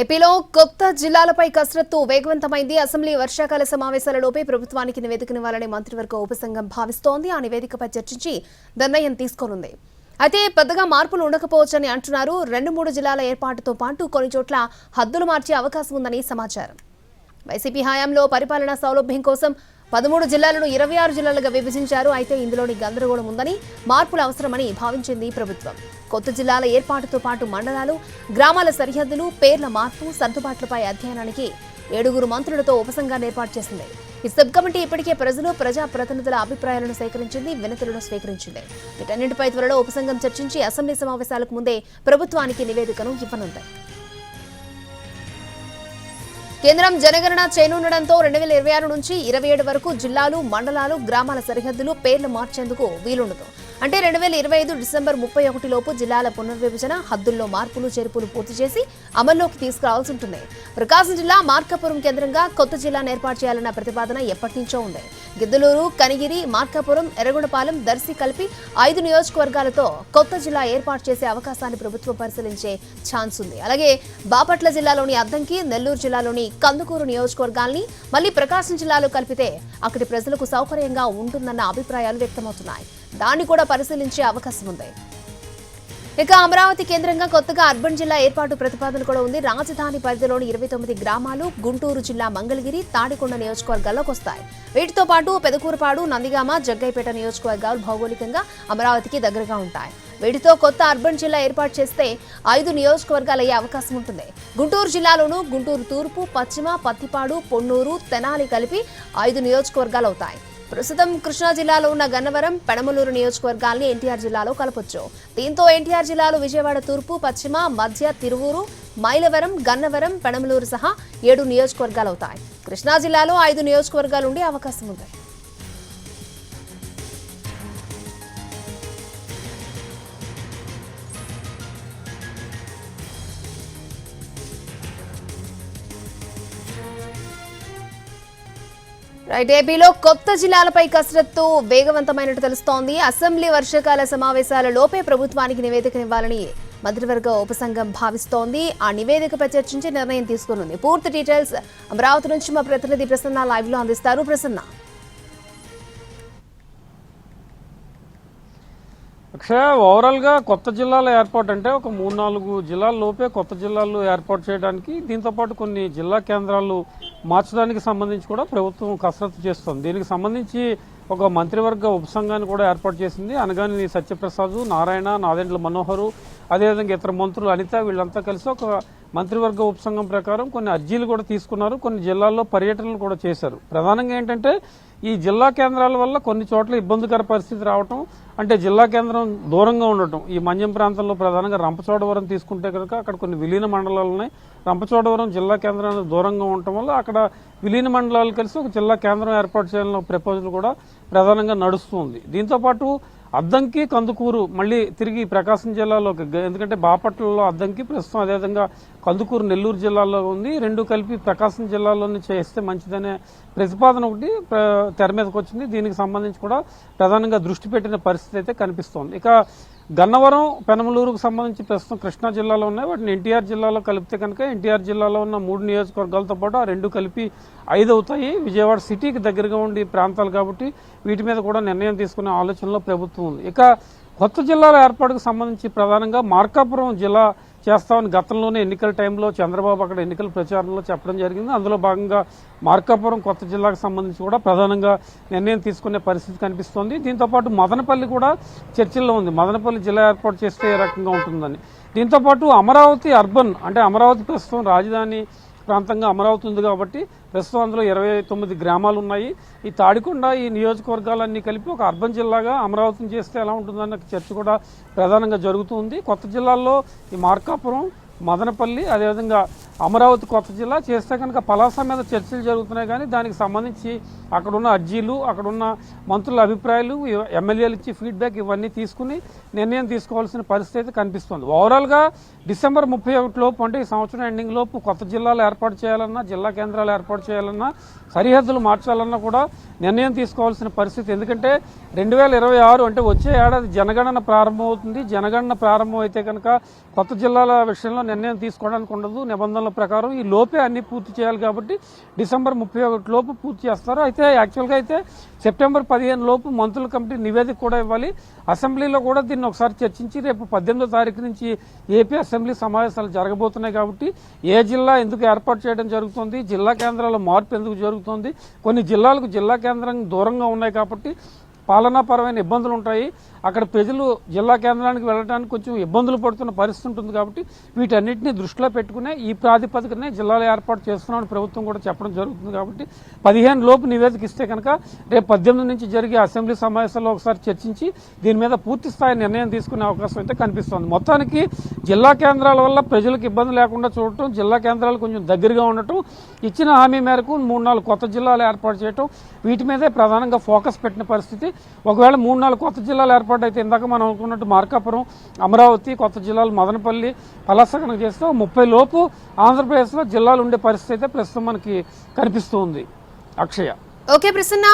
ఏపీలో కొత్త జిల్లాలపై కసరత్తు వేగవంతమైంది. అసెంబ్లీ వర్షాకాల సమావేశాలలోపే ప్రభుత్వానికి నివేదికనివ్వాలని మంత్రివర్గ ఉపసంఘం భావిస్తోంది. ఆ నివేదికపై చర్చించి నిర్ణయం తీసుకోనుంది. అయితే పెద్దగా మార్పులు ఉండకపోవచ్చని అంటున్నారు. రెండు మూడు జిల్లాల ఏర్పాటుతో పాటు కొన్ని చోట్ల హద్దులు మార్చే అవకాశం ఉందని సమాచారం. వైసీపీ హయాంలో పరిపాలనా సౌలభ్యం కోసం పదమూడు జిల్లాలను ఇరవై ఆరు జిల్లాలుగా విభజించారు. అయితే ఇందులోని గందరగోళం ఉందని మార్పులు అవసరమని భావించింది ప్రభుత్వం. కొత్త జిల్లాల ఏర్పాటుతో పాటు మండలాలు గ్రామాల సరిహద్దులు పేర్ల మార్పు సర్దుబాట్లపై అధ్యయనానికి ఏడుగురు మంత్రులతో ఉపసంఘాన్ని ఏర్పాటు చేసింది. ఈ సబ్ కమిటీ ఇప్పటికే ప్రజలు ప్రజా ప్రతినిధుల అభిప్రాయాలను సేకరించింది వినతులను స్వీకరించింది. వీటన్నింటిపై త్వరలో ఉపసంఘం చర్చించి అసెంబ్లీ సమావేశాలకు ముందే ప్రభుత్వానికి నివేదికను ఇవ్వనుంది. కేంద్రం జనగణన చేయనుండడంతో రెండు వేల ఇరవై ఆరు నుంచి ఇరవై ఏడు వరకు జిల్లాలు మండలాలు గ్రామాల సరిహద్దులు పేర్లు మార్చేందుకు వీలుండదు. అంటే రెండు వేల ఇరవై ఐదు డిసెంబర్ ముప్పై ఒకటి లోపు జిల్లాల పునర్విభజన హద్దుల్లో మార్పులు చేర్పులు పూర్తి చేసి అమల్లోకి తీసుకురావాల్సి ఉంటుంది. ప్రకాశం జిల్లా మార్కాపురం కేంద్రంగా కొత్త జిల్లాను ఏర్పాటు చేయాలన్న ప్రతిపాదన ఎప్పటి నుంచో ఉంది. గిద్దలూరు కనిగిరి మార్కాపురం ఎర్రగొండపాలెం దర్శి కలిపి ఐదు నియోజకవర్గాలతో కొత్త జిల్లా ఏర్పాటు చేసే అవకాశాన్ని ప్రభుత్వం పరిశీలించే ఛాన్స్ ఉంది. అలాగే బాపట్ల జిల్లాలోని అద్దంకి నెల్లూరు జిల్లాలోని కందుకూరు నియోజకవర్గాల్ని మళ్ళీ ప్రకాశం జిల్లాలో కలిపితే అక్కడి ప్రజలకు సౌకర్యంగా ఉంటుందన్న అభిప్రాయాలు వ్యక్తమవుతున్నాయి. దాన్ని కూడా పరిశీలించే అవకాశం ఉంది. ఇక అమరావతి కేంద్రంగా కొత్తగా అర్బన్ జిల్లా ఏర్పాటు ప్రతిపాదన కూడా ఉంది. రాజధాని పరిధిలోని ఇరవై తొమ్మిది గ్రామాలు గుంటూరు జిల్లా మంగళగిరి తాడికొండ నియోజకవర్గాల్లోకి వస్తాయి. వీటితో పాటు పెదకూరుపాడు నందిగామ జగ్గైపేట నియోజకవర్గాలు భౌగోళికంగా అమరావతికి దగ్గరగా ఉంటాయి. వీటితో కొత్త అర్బన్ జిల్లా ఏర్పాటు చేస్తే ఐదు నియోజకవర్గాలు అయ్యే అవకాశం ఉంటుంది. గుంటూరు జిల్లాలోనూ గుంటూరు తూర్పు పశ్చిమ పత్తిపాడు పొన్నూరు తెనాలి కలిపి ఐదు నియోజకవర్గాలు అవుతాయి. ప్రస్తుతం కృష్ణా జిల్లాలో ఉన్న గన్నవరం పెడమలూరు నియోజకవర్గాల్ని ఎన్టీఆర్ జిల్లాలో కలపొచ్చు. దీంతో ఎన్టీఆర్ జిల్లాలో విజయవాడ తూర్పు పశ్చిమ మధ్య తిరువూరు మైలవరం గన్నవరం పెడమలూరు సహా ఏడు నియోజకవర్గాలు అవుతాయి కృష్ణా జిల్లాలో ఐదు నియోజకవర్గాలు ఉండే అవకాశం ఉంది రైట్ ఏపీలో కొత్త జిల్లాలపై కసరత్తు వేగవంతమైనట్టు తెలుస్తోంది. అసెంబ్లీ వర్షాకాల సమావేశాల లోపే ప్రభుత్వానికి నివేదికనివ్వాలని మంత్రివర్గ ఉపసంఘం భావిస్తోంది. ఆ నివేదికపై చర్చించి నిర్ణయం తీసుకునుంది. పూర్తి డీటెయిల్స్ అమరావతి నుంచి మా ప్రతినిధి ప్రసన్న లైవ్లో అందిస్తారు. ప్రసన్న. అక్షయ ఓవరాల్గా కొత్త జిల్లాల ఏర్పాటు అంటే ఒక మూడు నాలుగు జిల్లాల లోపే కొత్త జిల్లాలు ఏర్పాటు చేయడానికి దీంతోపాటు కొన్ని జిల్లా కేంద్రాలు మార్చడానికి సంబంధించి కూడా ప్రభుత్వం కసరత్తు చేస్తుంది. దీనికి సంబంధించి ఒక మంత్రివర్గ ఉపసంఘాన్ని కూడా ఏర్పాటు చేసింది. అనగాని సత్యప్రసాద్ నారాయణ నాదెండ్ల మనోహరు అదేవిధంగా ఇతర మంత్రులు అనిత వీళ్ళంతా కలిసి ఒక మంత్రివర్గ ఉపసంఘం ప్రకారం కొన్ని అర్జీలు కూడా తీసుకున్నారు. కొన్ని జిల్లాల్లో పర్యటనలు కూడా చేశారు. ప్రధానంగా ఏంటంటే ఈ జిల్లా కేంద్రాల వల్ల కొన్ని చోట్ల ఇబ్బందికర పరిస్థితి రావటం అంటే జిల్లా కేంద్రం దూరంగా ఉండటం. ఈ మన్యం ప్రాంతంలో ప్రధానంగా రంపచోడవరం తీసుకుంటే కనుక అక్కడ కొన్ని విలీన మండలాలు ఉన్నాయి. రంపచోడవరం జిల్లా కేంద్రానికి దూరంగా ఉండటం వల్ల అక్కడ విలీన మండలాలు కలిసి ఒక జిల్లా కేంద్రం ఏర్పాటు చేయాలన్న ప్రపోజల్ కూడా ప్రధానంగా నడుస్తుంది. దీంతోపాటు అద్దంకి కందుకూరు మళ్ళీ తిరిగి ప్రకాశం జిల్లాలోకి ఎందుకంటే బాపట్లలో అద్దంకి ప్రస్తుతం అదేవిధంగా కందుకూరు నెల్లూరు జిల్లాలో ఉంది. రెండు కలిపి ప్రకాశం జిల్లాలోనే చేస్తే మంచిదనే ప్రతిపాదన ఒకటి తెర మీదకి వచ్చింది. దీనికి సంబంధించి కూడా ప్రధానంగా దృష్టి పెట్టిన పరిస్థితి అయితే కనిపిస్తోంది. ఇక గన్నవరం పెనమలూరుకు సంబంధించి ప్రస్తుతం కృష్ణా జిల్లాలో ఉన్నాయి. వాటిని ఎన్టీఆర్ జిల్లాలో కలిపితే కనుక ఎన్టీఆర్ జిల్లాలో ఉన్న మూడు నియోజకవర్గాలతో పాటు ఆ రెండు కలిపి ఐదు అవుతాయి. విజయవాడ సిటీకి దగ్గరగా ఉండే ప్రాంతాలు కాబట్టి వీటి మీద కూడా నిర్ణయం తీసుకునే ఆలోచనలో ప్రభుత్వం ఉంది. ఇక కొత్త జిల్లాల ఏర్పాటుకు సంబంధించి ప్రధానంగా మార్కాపురం జిల్లా చేస్తామని గతంలోనే ఎన్నికల టైంలో చంద్రబాబు అక్కడ ఎన్నికల ప్రచారంలో చెప్పడం జరిగింది. అందులో భాగంగా మార్కాపురం కొత్త జిల్లాకు సంబంధించి కూడా ప్రధానంగా నిర్ణయం తీసుకునే పరిస్థితి కనిపిస్తోంది. దీంతోపాటు మదనపల్లి కూడా చర్చల్లో ఉంది. మదనపల్లి జిల్లా ఏర్పాటు చేస్తే ఏ రకంగా ఉంటుందని. దీంతోపాటు అమరావతి అర్బన్ అంటే అమరావతి ప్రస్తుతం రాజధాని ప్రాంతంగా అమరావతి ఉంది కాబట్టి ప్రస్తుతం అందులో ఇరవై తొమ్మిది గ్రామాలు ఉన్నాయి. ఈ తాడికొండ ఈ నియోజకవర్గాలన్నీ కలిపి ఒక అర్బన్ జిల్లాగా అమరావతిని చేస్తే ఎలా ఉంటుందన్న చర్చ కూడా ప్రధానంగా జరుగుతుంది కొత్త జిల్లాల్లో ఈ మార్కాపురం మదనపల్లి అదేవిధంగా అమరావతి కొత్త జిల్లా చేస్తే కనుక పలాస మీద చర్చలు జరుగుతున్నాయి కానీ దానికి సంబంధించి అక్కడున్న అర్జీలు అక్కడున్న మంత్రుల అభిప్రాయాలు ఎమ్మెల్యేలు ఇచ్చి ఫీడ్బ్యాక్ ఇవన్నీ తీసుకుని నిర్ణయం తీసుకోవాల్సిన పరిస్థితి అయితే కనిపిస్తుంది. ఓవరాల్గా డిసెంబర్ ముప్పై ఒకటి లోపు అంటే ఈ సంవత్సరం ఎండింగ్ లోపు కొత్త జిల్లాలు ఏర్పాటు చేయాలన్నా జిల్లా కేంద్రాలు ఏర్పాటు చేయాలన్నా సరిహద్దులు మార్చాలన్నా కూడా నిర్ణయం తీసుకోవాల్సిన పరిస్థితి. ఎందుకంటే రెండు వేల ఇరవై ఆరు అంటే వచ్చే ఏడాది జనగణన ప్రారంభమవుతుంది. జనగణన ప్రారంభం అయితే కనుక కొత్త జిల్లాల విషయంలో నిర్ణయం తీసుకోవడానికి ఉండదు. నిబంధనలు ప్రకారం ఈ లోపే అన్ని పూర్తి చేయాలి కాబట్టి డిసెంబర్ ముప్పై ఒకటి లోపు పూర్తి చేస్తారు. అయితే యాక్చువల్గా అయితే సెప్టెంబర్ పదిహేను లోపు మంత్రుల కమిటీ నివేదిక కూడా ఇవ్వాలి. అసెంబ్లీలో కూడా దీన్ని ఒకసారి చర్చించి రేపు పద్దెనిమిదో తారీఖు నుంచి ఏపీ అసెంబ్లీ సమావేశాలు జరగబోతున్నాయి కాబట్టి ఏ జిల్లా ఎందుకు ఏర్పాటు చేయడం జరుగుతుంది జిల్లా కేంద్రాల మార్పు ఎందుకు జరుగుతుంది కొన్ని జిల్లాలకు జిల్లా కేంద్రం దూరంగా ఉన్నాయి కాబట్టి పాలనాపరమైన ఇబ్బందులు ఉంటాయి. అక్కడ ప్రజలు జిల్లా కేంద్రానికి వెళ్ళడానికి కొంచెం ఇబ్బందులు పడుతున్న పరిస్థితి ఉంటుంది కాబట్టి వీటన్నిటిని దృష్టిలో పెట్టుకునే ఈ ప్రాతిపదికనే జిల్లాలో ఏర్పాటు చేస్తున్నామని ప్రభుత్వం కూడా చెప్పడం జరుగుతుంది కాబట్టి పదిహేను లోపు నివేదిక ఇస్తే కనుక రేపు పద్దెనిమిది నుంచి జరిగే అసెంబ్లీ సమావేశాల్లో ఒకసారి చర్చించి దీని మీద పూర్తి స్థాయి నిర్ణయం తీసుకునే అవకాశం అయితే కనిపిస్తోంది. మొత్తానికి జిల్లా కేంద్రాల వల్ల ప్రజలకు ఇబ్బంది లేకుండా చూడటం జిల్లా కేంద్రాలు కొంచెం దగ్గరగా ఉండటం ఇచ్చిన హామీ మేరకు మూడు నాలుగు కొత్త జిల్లాలు ఏర్పాటు చేయటం వీటి మీదే ప్రధానంగా ఫోకస్ పెట్టిన పరిస్థితి. ఒకవేళ మూడు నాలుగు కొత్త జిల్లాలు ఏర్పాటు అయితే ఇందాక మనం అనుకున్నట్టు మార్కాపురం అమరావతి కొత్త జిల్లాలు మదనపల్లి పలాస కనుక చేస్తే ముప్పై లోపు ఆంధ్రప్రదేశ్లో జిల్లాలు ఉండే పరిస్థితి అయితే ప్రస్తుతం మనకి కనిపిస్తూ ఉంది అక్షయ. ఓకే ప్రసన్న.